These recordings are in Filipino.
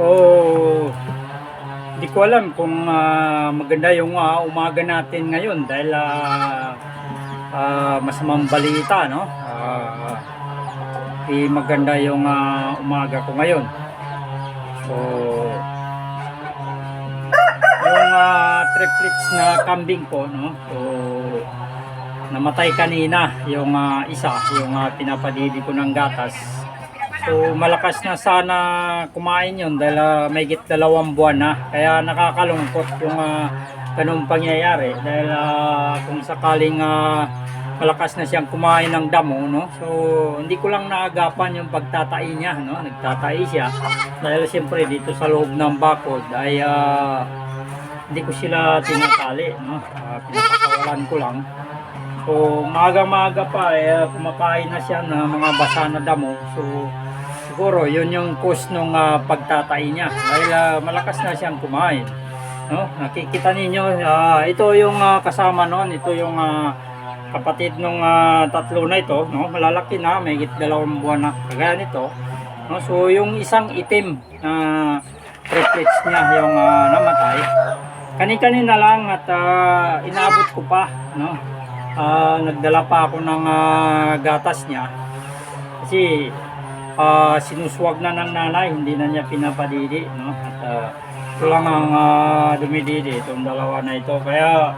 So, hindi ko alam kung ah, maganda yung ah, umaga natin ngayon dahil ah, ah, masamang balita, no? Ah, di maganda yung ah, umaga ko ngayon. So, yung uh, triplets na kambing ko, no? So, namatay kanina yung ah, isa, yung uh, pinapadidi ko ng gatas. So malakas na sana kumain yun dahil uh, may git dalawang buwan na. Kaya nakakalungkot yung uh, ganung pangyayari dahil ah, kung sakaling ah, malakas na siyang kumain ng damo, no? So hindi ko lang naagapan yung pagtatai niya, no? Nagtatai siya dahil siyempre dito sa loob ng bakod ay ah, hindi ko sila tinatali, no? Ah, pinapakawalan ko lang. So, maga-maga pa, eh, kumakain na siya ng mga basa na damo. So, siguro, yun yung cause nung ah, pagtatay niya. Dahil ah, malakas na siyang kumain. No? Nakikita ninyo, ah, ito yung ah, kasama noon. Ito yung ah, kapatid nung ah, tatlo na ito. No? Malalaki na, may dalawang buwan na. Kagaya nito. No? So, yung isang itim na triplets niya, yung ah, namatay. Kani-kanina lang at ah, inaabot ko pa. No? Ah, nagdala pa ako ng ah, gatas niya kasi ah, sinuswag na ng nanay hindi na niya pinapadidi no? At ah, ito lang ang ah, dumididi itong dalawa na ito. Kaya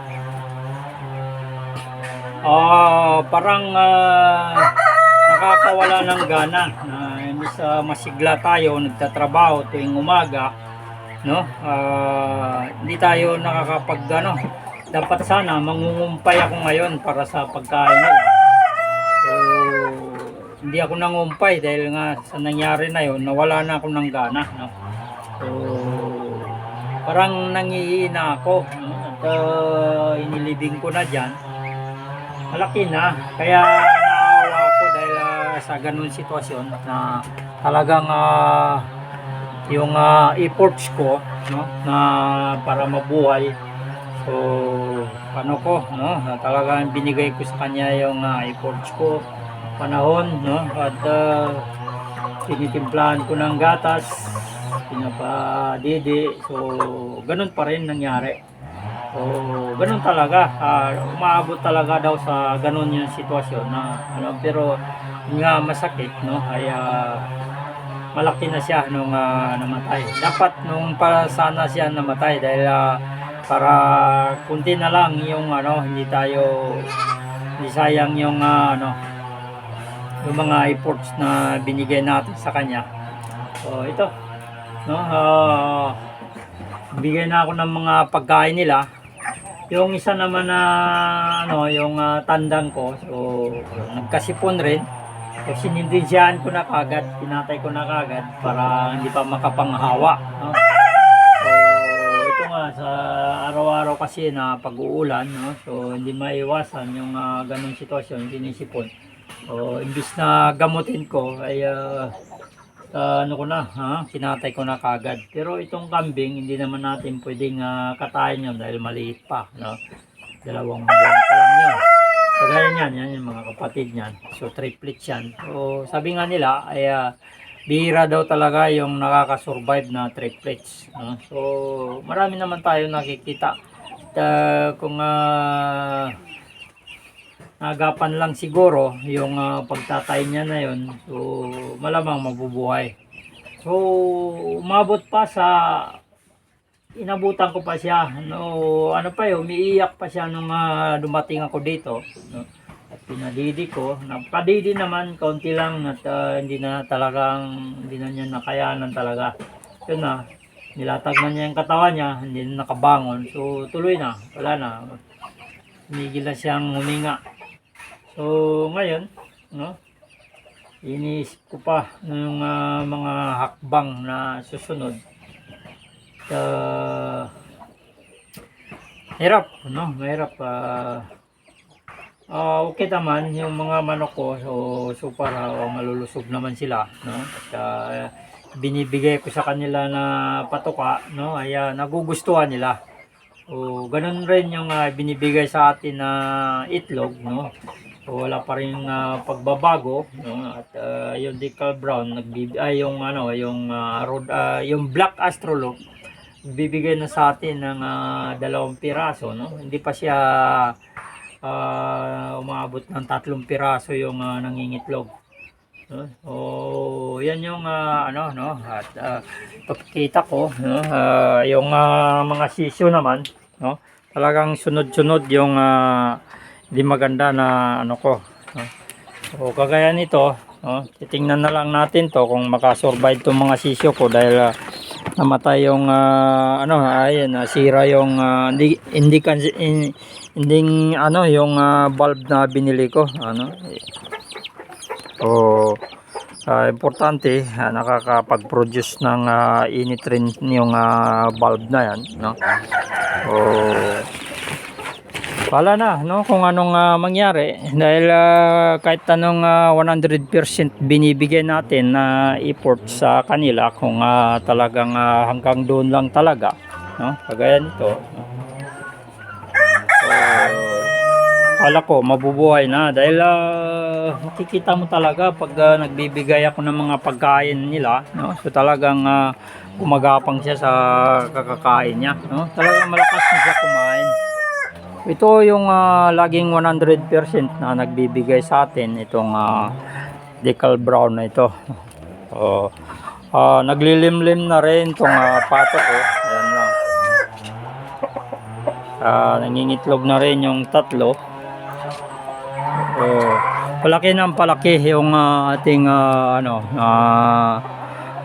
ah parang ah, nakakawala ng gana na imbis sa masigla tayo nagtatrabaho tuwing umaga no? Ah, hindi tayo nakakapag ano? Dapat sana mangungumpay ako ngayon para sa pagkain nila. Hindi ako nangumpay dahil nga sa nangyari na yon nawala na ako ng gana. No? So, parang nangiina ako. No? At uh, inilibing ko na dyan. Malaki na. Kaya naawa ako dahil ah, sa ganun sitwasyon na talagang ah, yung ah, efforts ko no, na para mabuhay So, ano ko, no? na Talagang binigay ko sa kanya yung uh, efforts ko, panahon, no? At uh, ko ng gatas, pinapadidi. So, ganun pa rin nangyari. So, ganun talaga. Ah, umaabot talaga daw sa ganun yung sitwasyon na ano, pero nga masakit, no? Ay ah, malaki na siya nung ah, namatay. Dapat nung para sana siya namatay dahil ah, para kunti na lang yung ano hindi tayo hindi sayang yung ah, ano yung mga efforts na binigay natin sa kanya so ito no ah, bigay na ako ng mga pagkain nila yung isa naman na ano yung ah, tandang ko so nagkasipon rin so sinindisyahan ko na kagad pinatay ko na kagad para hindi pa makapanghawa no? So, ito nga sa araw-araw kasi na pag-uulan, no? So, hindi maiwasan yung ah, ganong sitwasyon, sinisipon. So, imbis na gamutin ko, ay ah, ano ko na, ha? Sinatay ko na kagad. Pero itong kambing, hindi naman natin pwedeng ah, katayin yun dahil maliit pa, no? Dalawang buwan pa lang yun. So, gaya niyan, yan yung mga kapatid niyan. So, triplets yan. So, sabi nga nila, ay ah, bihira daw talaga yung nakaka-survive na triplets. No? So, marami naman tayo nakikita. At, ah, kung uh, nagapan lang siguro yung ah, pagtatay niya na yun, so malamang mabubuhay. So, umabot pa sa inabutan ko pa siya. No, ano pa yun, umiiyak pa siya nung ah, dumating ako dito. No? At pinadidi ko. Napadidi naman, kaunti lang at ah, hindi na talagang, hindi na niya nakayanan talaga. Yun na, nilatag na niya yung katawan niya, hindi na nakabangon. So, tuloy na, wala na. Humigil na siyang huminga. So, ngayon, no, iniisip ko pa ng ah, mga hakbang na susunod. Ah, hirap, no? Mahirap. ah Ah, okay naman yung mga manok ko so so para oh, malulusog naman sila no at binibigay ko sa kanila na patuka no ay ah, nagugustuhan nila o ganun rin yung ah, binibigay sa atin na itlog no So, wala pa rin ah, pagbabago no? at ah, yung decal brown nagbib ay yung ano yung ah, road ah, yung black astrolog bibigay na sa atin ng ah, dalawang piraso no? Hindi pa siya ah, umabot ng tatlong piraso yung ah, nangingitlog. No? so yan yung ah, ano no? At uh, kita ko no? Ah, yung ah, mga sisyo naman no? Talagang sunod-sunod yung ah, di maganda na ano ko. No? So kagaya nito, no? titingnan na lang natin to kung makasurvive tong mga sisyo ko dahil ah, namatay yung ah, ano ayun nasira yung ah, hindi hindi in- hindi ano yung ah, bulb na binili ko ano so ah, importante ah, nakakapag-produce ng ah, init rin yung ah, bulb na yan no so wala na no? Kung anong ah, mangyari. Dahil ah, kahit anong ah, 100% binibigay natin na effort sa kanila kung ah, talagang ah, hanggang doon lang talaga no? Kagaya nito. So, kala ko mabubuhay na. Dahil ah, makikita mo talaga pag ah, nagbibigay ako ng mga pagkain nila no? So talagang ah, gumagapang siya sa kakakain niya no? Talagang malakas na siya kumain ito yung ah, laging 100% na nagbibigay sa atin itong ah, decal brown na ito. So, ah, naglilimlim na rin itong uh, pato ko. Ayan lang. Ah, nangingitlog na rin yung tatlo. So, palaki ng palaki yung ah, ating ah, ano ah,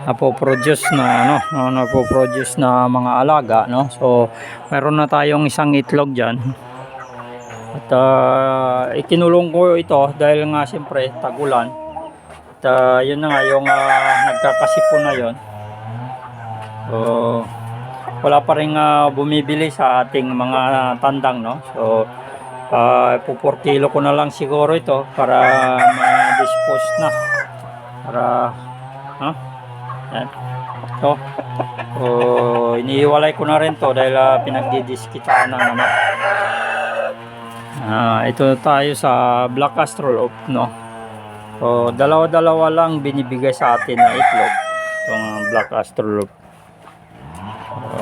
napoproduce na ano na napoproduce na mga alaga no so meron na tayong isang itlog diyan at ah, ikinulong ko ito dahil nga siyempre tagulan. At ah, yun na nga yung uh, nagkakasipon na yun. So, wala pa rin ah, bumibili sa ating mga tandang no. So, uh, 4 kilo ko na lang siguro ito para ma-dispose na. Para, ha? Yan. So, oh, iniiwalay ko na rin to dahil uh, pinagdidiskitaan ng ano. Ah, ito tayo sa Black Astrolop, no. So, dalawa-dalawa lang binibigay sa atin na itlog. Itong Black Astrolop. So,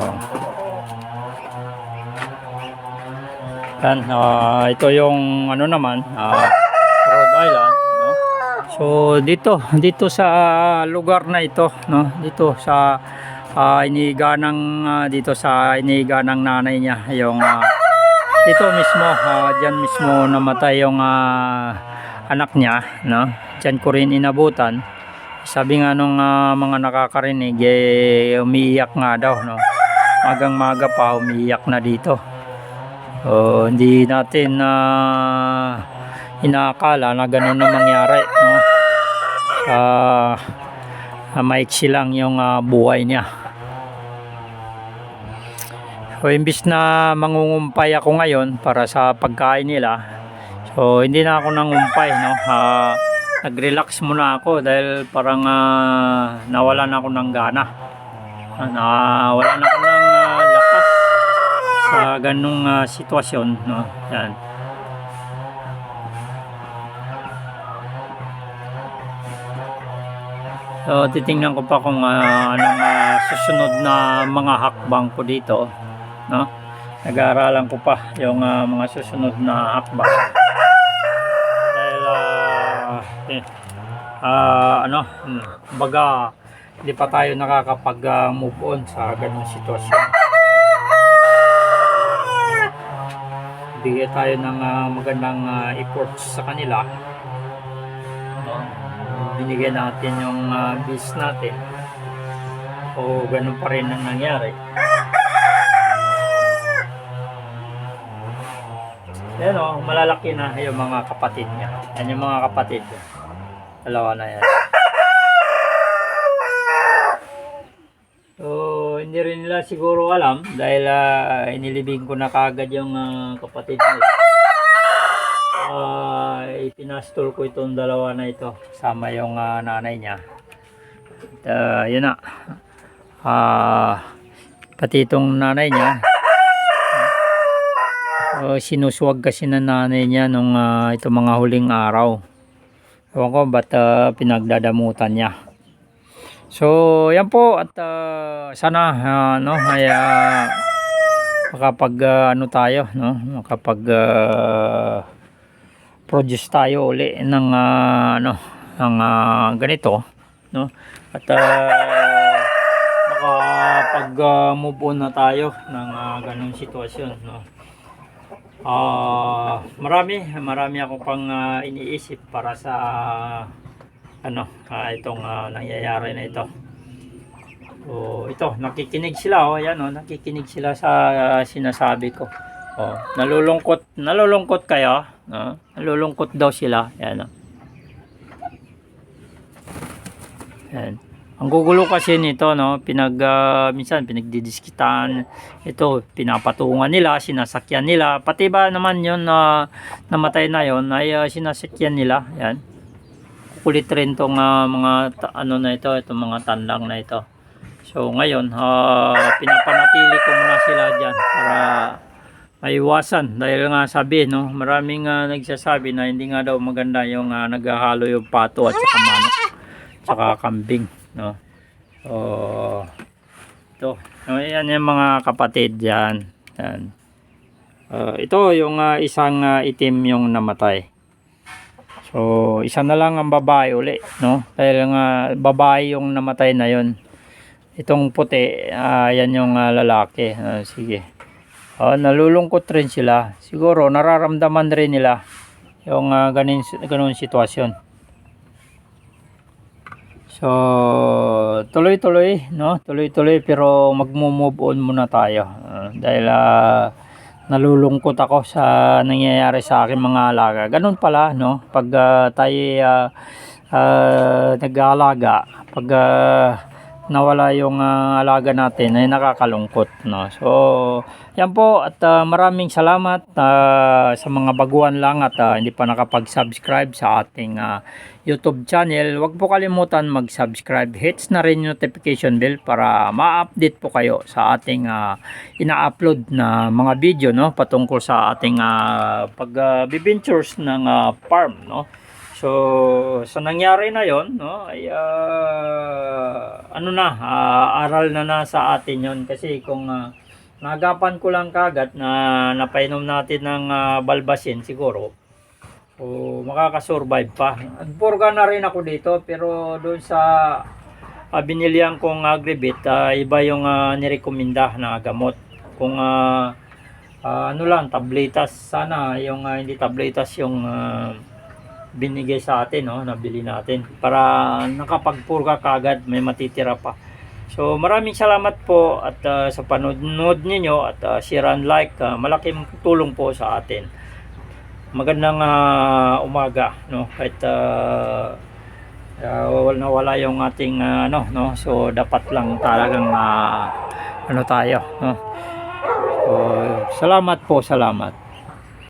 yan, ah, ito yung ano naman, ah, Rhode Island, no. So, dito, dito sa lugar na ito, no. Dito sa ah, iniga ng ah, dito sa iniga ng nanay niya yung ah, ito mismo ah, diyan mismo namatay yung ah, anak niya no? Diyan ko rin inabutan. Sabi nga nung ah, mga nakakarinig eh, umiiyak nga daw no? Magang maga pa umiiyak na dito. So, hindi natin na inaakala na ganun na mangyari no? Ah maiksi lang yung ah, buhay niya So, imbis na mangungumpay ako ngayon para sa pagkain nila, so hindi na ako nangumpay, no? Ah, nag-relax muna ako dahil parang ah, nawalan ako ng gana. Nawalan ako ng ah, lakas sa ganung ah, sitwasyon, no? Yan. So, titingnan ko pa kung ah, anong ah, susunod na mga hakbang ko dito no? Nag-aaralan ko pa yung ah, mga susunod na hakbang. Dahil ah, eh, ah, ano, hmm, baga hindi pa tayo nakakapag-move on sa ganung sitwasyon. Bigay tayo ng ah, magandang ah, efforts sa kanila. No? Binigyan natin yung uh, bis natin. O ganun pa rin ang nangyari. Yan o, malalaki na yung mga kapatid niya. Yan yung mga kapatid. Dalawa na yan. So, hindi rin nila siguro alam dahil ah, inilibing ko na kagad yung ah, kapatid nila. Ah, ipinastol ko itong dalawa na ito sama yung ah, nanay niya. At, ah, yun na. Ah, pati itong nanay niya uh, sinuswag kasi ng nanay niya nung uh, ito mga huling araw. Ewan ko ba't uh, pinagdadamutan niya. So, yan po at uh, sana uh, no ay uh, makapag uh, ano tayo no makapag uh, produce tayo uli ng uh, ano ng uh, ganito no at uh, makapag uh, move on na tayo ng uh, ganung sitwasyon no Ah, marami marami ako pang uh, iniisip para sa ano ah, itong ah, nangyayari na ito Oh, ito, nakikinig sila oh, ayan oh, nakikinig sila sa ah, sinasabi ko. Oh, nalulungkot, nalulungkot kayo, no? Nalulungkot daw sila, ayan oh. Ayan. Ang gugulo kasi nito, no, pinag, ah, minsan pinagdidiskitan, ito, pinapatungan nila, sinasakyan nila, pati ba naman yun na namatay na yon ay ah, sinasakyan nila, yan. Kulit rin tong ah, mga, ta- ano na ito, itong mga tanlang na ito. So ngayon, ah, pinapanatili ko muna sila dyan para maiwasan. Dahil nga sabi no maraming ah, nagsasabi na hindi nga daw maganda yung ah, naghahalo yung pato at saka manok tsaka kambing no? So ito. So, yan yung mga kapatid yan yan. Ah, ito yung ah, isang ah, itim yung namatay. So isa na lang ang babae uli no? Dahil nga babae yung namatay na yon itong puti yan yung ah, lalaki. Ah, sige. Ah, nalulungkot rin sila. Siguro nararamdaman rin nila yung uh, ganin, ganun sitwasyon. So, tuloy-tuloy, no? Tuloy-tuloy pero magmo-move on muna tayo. Ah, dahil ah, nalulungkot ako sa nangyayari sa aking mga alaga. Ganun pala, no? Pag ah, tayo ah, ah, nag-aalaga, pag ah, nawala yung ah, alaga natin ay nakakalungkot no? So yan po at ah, maraming salamat ah, sa mga baguhan lang at ah, hindi pa nakapag-subscribe sa ating ah, YouTube channel. Wag po kalimutan mag-subscribe. Hits na rin yung notification bell para ma-update po kayo sa ating ah, ina-upload na mga video no? Patungkol sa ating uh, pag-ventures ng ah, farm no So, sa nangyari na yon, no, ay ah, ano na, ah, aral na na sa atin yon kasi kung ah, nagapan ko lang kagat na napainom natin ng ah, balbasin siguro, o makakasurvive pa. Nagpurga na rin ako dito pero doon sa uh, binilihan kong agribit, ah, iba yung uh, nirekomenda na gamot. Kung ah, ah, ano lang, tabletas sana, yung ah, hindi tabletas yung ah, binigay sa atin, no, nabili natin para nakapagpurga kagad may matitira pa. So maraming salamat po at uh, sa panonood ninyo at uh, share and like, uh, malaking tulong po sa atin. Magandang uh, umaga, no, kahit uh, uh, nawala yung ating uh, ano, no, so dapat lang talagang uh, ano tayo, no. So, salamat po, salamat.